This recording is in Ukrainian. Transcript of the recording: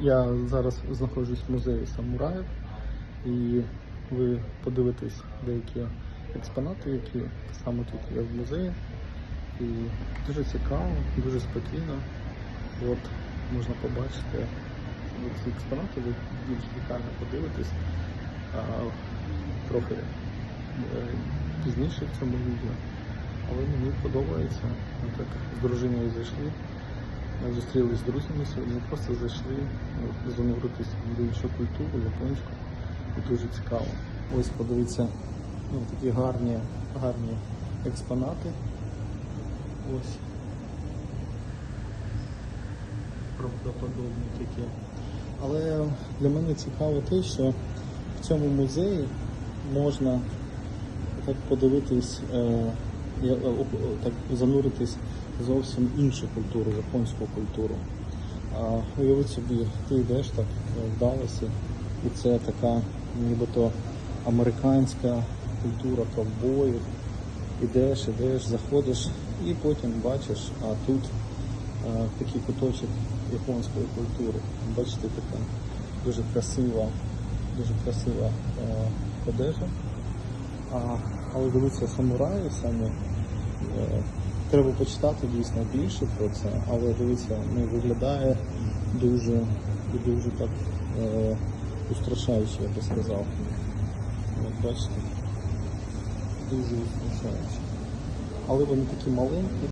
Я зараз знаходжусь в музеї самураїв, і ви подивитесь деякі експонати, які саме тут є в музеї. І дуже цікаво, дуже спокійно. От можна побачити ці експонати, ви більш детально подивитесь. Трохи е, пізніше в цьому відео. Але мені подобається. Ми так з дружиною зайшли. Ми зустрілися з друзями сьогодні, просто зайшли ну, зануритися в іншу культуру, японську. І дуже цікаво. Ось подивіться, ну, такі гарні, гарні експонати. Ось. Правдоподобні такі. Але для мене цікаво те, що в цьому музеї можна так подивитись, е, так зануритись зовсім іншу культуру, японську культуру. Уявіть собі, ти йдеш так е, в Далласі, і це така нібито американська культура ковбоїв. Ідеш, ідеш, заходиш і потім бачиш, а тут е, такий куточок японської культури. Бачите, така дуже красива, дуже красива е, одежа. Але дивіться, самураї самі. Е, треба почитати дійсно більше про це, але дивіться, ну, виглядає дуже дуже так е, устрашаюче, я би сказав. От бачите, дуже устрашаюче. Але вони такі маленькі.